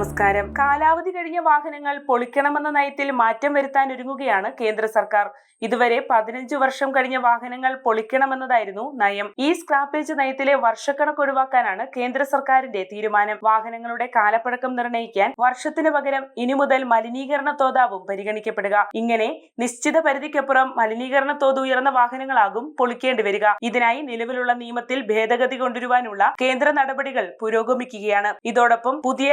നമസ്കാരം. കാലാവധി കഴിഞ്ഞ വാഹനങ്ങൾ പൊളിക്കണമെന്ന നയത്തിൽ മാറ്റം വരുത്താൻ ഒരുങ്ങുകയാണ് കേന്ദ്ര സർക്കാർ. ഇതുവരെ പതിനഞ്ചു വർഷം കഴിഞ്ഞ വാഹനങ്ങൾ പൊളിക്കണമെന്നതായിരുന്നു നയം. ഈ സ്ക്രാപ്പേജ് നയത്തിലെ വർഷക്കണക്ക് ഒഴിവാക്കാനാണ് കേന്ദ്ര സർക്കാരിന്റെ തീരുമാനം. വാഹനങ്ങളുടെ കാലപ്പഴക്കം നിർണയിക്കാൻ വർഷത്തിന് പകരം ഇനി മുതൽ മലിനീകരണ തോതാവും പരിഗണിക്കപ്പെടുക. ഇങ്ങനെ നിശ്ചിത പരിധിക്കപ്പുറം മലിനീകരണ തോത് ഉയർന്ന വാഹനങ്ങളാകും പൊളിക്കേണ്ടി വരിക. ഇതിനായി നിലവിലുള്ള നിയമത്തിൽ ഭേദഗതി കൊണ്ടുവരുവാനുള്ള കേന്ദ്ര നടപടികൾ പുരോഗമിക്കുകയാണ്. ഇതോടൊപ്പം പുതിയ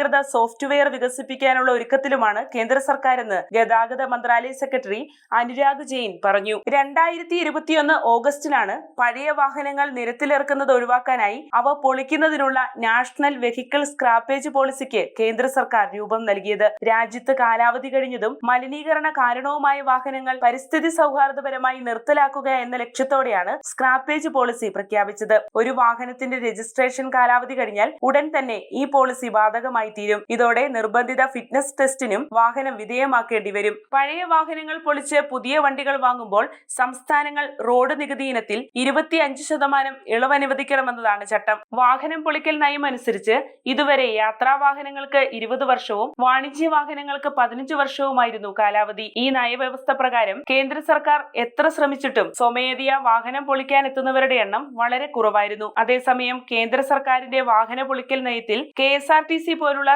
കേന്ദ്രീകൃത സോഫ്റ്റ്വെയർ വികസിപ്പിക്കാനുള്ള ഒരുക്കത്തിലുമാണ് കേന്ദ്ര സർക്കാരെന്ന് ഗതാഗത മന്ത്രാലയ സെക്രട്ടറി അനുരാഗ് ജെയിൻ പറഞ്ഞു. രണ്ടായിരത്തി ഇരുപത്തിയൊന്ന് ഓഗസ്റ്റിലാണ് പഴയ വാഹനങ്ങൾ നിരത്തിലിറക്കുന്നത് ഒഴിവാക്കാനായി അവ പൊളിക്കുന്നതിനുള്ള നാഷണൽ വെഹിക്കിൾ സ്ക്രാപ്പേജ് പോളിസിക്ക് കേന്ദ്ര സർക്കാർ രൂപം നൽകിയത്. രാജ്യത്ത് കാലാവധി കഴിഞ്ഞതും മലിനീകരണ കാരണവുമായ വാഹനങ്ങൾ പരിസ്ഥിതി സൗഹാർദ്ദപരമായി നിർത്തലാക്കുക എന്ന ലക്ഷ്യത്തോടെയാണ് സ്ക്രാപ്പേജ് പോളിസി പ്രഖ്യാപിച്ചത്. ഒരു വാഹനത്തിന്റെ രജിസ്ട്രേഷൻ കാലാവധി കഴിഞ്ഞാൽ ഉടൻ തന്നെ ഈ പോളിസി ബാധകമായി തീരും ഇതോടെ നിർബന്ധിത ഫിറ്റ്നസ് ടെസ്റ്റിനും വാഹനം വിധേയമാക്കേണ്ടി വരും. പഴയ വാഹനങ്ങൾ പൊളിച്ച് പുതിയ വണ്ടികൾ വാങ്ങുമ്പോൾ സംസ്ഥാനങ്ങൾ റോഡ് നികുതി ഇനത്തിൽ ഇരുപത്തിയഞ്ച് ശതമാനം ഇളവ് അനുവദിക്കണമെന്നതാണ് ചട്ടം. വാഹനം പൊളിക്കൽ നയം അനുസരിച്ച് ഇതുവരെ യാത്രാ വാഹനങ്ങൾക്ക് ഇരുപത് വർഷവും വാണിജ്യ വാഹനങ്ങൾക്ക് പതിനഞ്ച് വർഷവുമായിരുന്നു കാലാവധി. ഈ നയവ്യവസ്ഥ പ്രകാരം കേന്ദ്ര സർക്കാർ എത്ര ശ്രമിച്ചിട്ടും സ്വമേധയാ വാഹനം പൊളിക്കാൻ എത്തുന്നവരുടെ എണ്ണം വളരെ കുറവായിരുന്നു. അതേസമയം കേന്ദ്ര സർക്കാരിന്റെ വാഹന പൊളിക്കൽ നയത്തിൽ K S R T C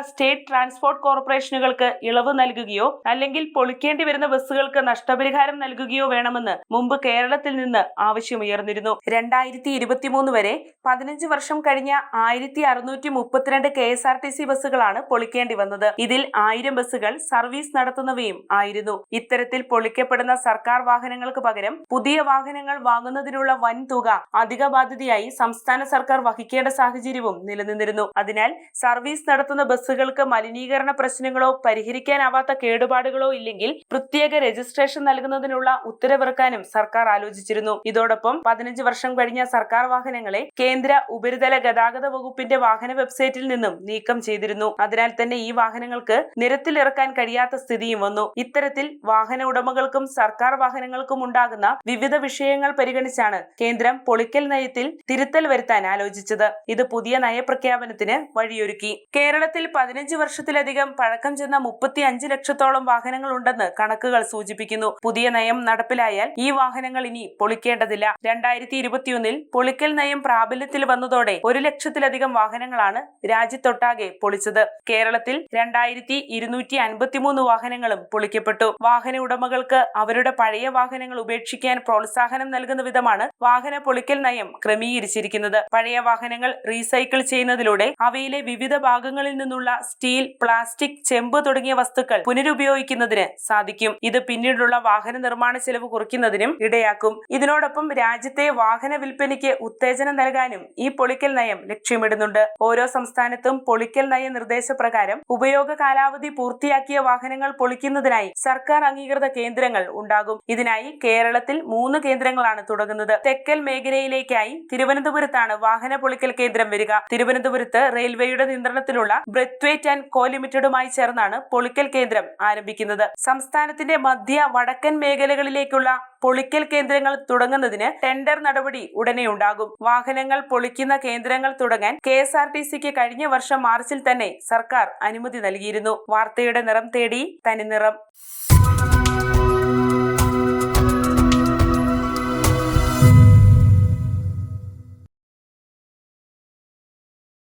state transport കോർപ്പറേഷനുകൾക്ക് ഇളവ് നൽകുകയോ അല്ലെങ്കിൽ പൊളിക്കേണ്ടി വരുന്ന ബസ്സുകൾക്ക് നഷ്ടപരിഹാരം നൽകുകയോ വേണമെന്ന് മുമ്പ് കേരളത്തിൽ നിന്ന് ആവശ്യമുയർന്നിരുന്നു രണ്ടായിരത്തി ഇരുപത്തിമൂന്ന് വരെ പതിനഞ്ച് വർഷം കഴിഞ്ഞ ആയിരത്തി അറുന്നൂറ്റി മുപ്പത്തിരണ്ട് K S R T C ബസ്സുകളാണ് പൊളിക്കേണ്ടി വന്നത്. ഇതിൽ ആയിരം ബസ്സുകൾ സർവീസ് നടത്തുന്നവയും ആയിരുന്നു. ഇത്തരത്തിൽ പൊളിക്കപ്പെടുന്ന സർക്കാർ വാഹനങ്ങൾക്ക് പകരം പുതിയ വാഹനങ്ങൾ വാങ്ങുന്നതിനുള്ള വൻ തുക അധിക ബാധ്യതയായി സംസ്ഥാന സർക്കാർ വഹിക്കേണ്ട സാഹചര്യവും നിലനിന്നിരുന്നു. അതിനാൽ സർവീസ് നടത്തുന്ന ബസ്സുകൾക്ക് മലിനീകരണ പ്രശ്നങ്ങളോ പരിഹരിക്കാനാവാത്ത കേടുപാടുകളോ ഇല്ലെങ്കിൽ പ്രത്യേക രജിസ്ട്രേഷൻ നൽകുന്നതിനുള്ള ഉത്തരവിറക്കാനും സർക്കാർ ആലോചിച്ചിരുന്നു. ഇതോടൊപ്പം പതിനഞ്ച് വർഷം കഴിഞ്ഞ സർക്കാർ വാഹനങ്ങളെ കേന്ദ്ര ഉപരിതല ഗതാഗത വകുപ്പിന്റെ വാഹന വെബ്സൈറ്റിൽ നിന്നും നീക്കം ചെയ്തിരുന്നു. അതിനാൽ തന്നെ ഈ വാഹനങ്ങൾക്ക് നിരത്തിലിറക്കാൻ കഴിയാത്ത സ്ഥിതിയും വന്നു. ഇത്തരത്തിൽ വാഹന ഉടമകൾക്കും സർക്കാർ വാഹനങ്ങൾക്കും ഉണ്ടാകുന്ന വിവിധ വിഷയങ്ങൾ പരിഗണിച്ചാണ് കേന്ദ്രം പൊളിക്കൽ നയത്തിൽ തിരുത്തൽ വരുത്താൻ ആലോചിച്ചത്. ഇത് പുതിയ നയപ്രഖ്യാപനത്തിന് വഴിയൊരുക്കി. കേരളത്തിൽ പതിനഞ്ച് വർഷത്തിലധികം പഴക്കം ചെന്ന മുപ്പത്തി അഞ്ച് ലക്ഷത്തോളം വാഹനങ്ങൾ ഉണ്ടെന്ന് കണക്കുകൾ സൂചിപ്പിക്കുന്നു. പുതിയ നയം നടപ്പിലായാൽ ഈ വാഹനങ്ങൾ ഇനി പൊളിക്കേണ്ടതില്ല. രണ്ടായിരത്തി ഇരുപത്തിയൊന്നിൽ പൊളിക്കൽ നയം പ്രാബല്യത്തിൽ വന്നതോടെ ഒരു ലക്ഷത്തിലധികം വാഹനങ്ങളാണ് രാജ്യത്തൊട്ടാകെ പൊളിച്ചത്. കേരളത്തിൽ രണ്ടായിരത്തി ഇരുന്നൂറ്റി അൻപത്തിമൂന്ന് വാഹനങ്ങളും പൊളിക്കപ്പെട്ടു. വാഹന ഉടമകൾക്ക് അവരുടെ പഴയ വാഹനങ്ങൾ ഉപേക്ഷിക്കാൻ പ്രോത്സാഹനം നൽകുന്ന വിധമാണ് വാഹന പൊളിക്കൽ നയം ക്രമീകരിച്ചിരിക്കുന്നത്. പഴയ വാഹനങ്ങൾ റീസൈക്കിൾ ചെയ്യുന്നതിലൂടെ അവയിലെ വിവിധ ഭാഗങ്ങളിൽ നിന്നുള്ള സ്റ്റീൽ പ്ലാസ്റ്റിക് ചെമ്പ് തുടങ്ങിയ വസ്തുക്കൾ പുനരുപയോഗിക്കുന്നതിന് സാധിക്കും. ഇത് പിന്നീടുള്ള വാഹന നിർമ്മാണ ചെലവ് കുറയ്ക്കുന്നതിനും ഇടയാക്കും. ഇതിനോടൊപ്പം രാജ്യത്തെ വാഹന വിൽപ്പനയ്ക്ക് ഉത്തേജനം നൽകാനും ഈ പൊളിക്കൽ നയം ലക്ഷ്യമിടുന്നുണ്ട്. ഓരോ സംസ്ഥാനത്തും പൊളിക്കൽ നയ നിർദ്ദേശപ്രകാരം ഉപയോഗ കാലാവധി പൂർത്തിയാക്കിയ വാഹനങ്ങൾ പൊളിക്കുന്നതിനായി സർക്കാർ അംഗീകൃത കേന്ദ്രങ്ങൾ ഉണ്ടാകും. ഇതിനായി കേരളത്തിൽ മൂന്ന് കേന്ദ്രങ്ങളാണ് തുടങ്ങുന്നത്. തെക്കൽ മേഖലയിലേക്കായി തിരുവനന്തപുരത്താണ് വാഹന പൊളിക്കൽ കേന്ദ്രം വരിക. തിരുവനന്തപുരത്ത് റെയിൽവേയുടെ നിയന്ത്രണത്തിലുള്ള ബ്രെത്വേറ്റ് ആൻഡ് കോ ലിമിറ്റഡുമായി ചേർന്നാണ് പൊളിക്കൽ കേന്ദ്രം ആരംഭിക്കുന്നത്. സംസ്ഥാനത്തിന്റെ മധ്യ വടക്കൻ മേഖലകളിലേക്കുള്ള പൊളിക്കൽ കേന്ദ്രങ്ങൾ തുടങ്ങുന്നതിന് ടെൻഡർ നടപടി ഉടനെ ഉണ്ടാകും. വാഹനങ്ങൾ പൊളിക്കുന്ന കേന്ദ്രങ്ങൾ തുടങ്ങാൻ കെ എസ് ആർ ടി സിക്ക് കഴിഞ്ഞ വർഷം മാർച്ചിൽ തന്നെ സർക്കാർ അനുമതി നൽകിയിരുന്നു. വാർത്തയുടെ നിറം തേടി തനിനിറം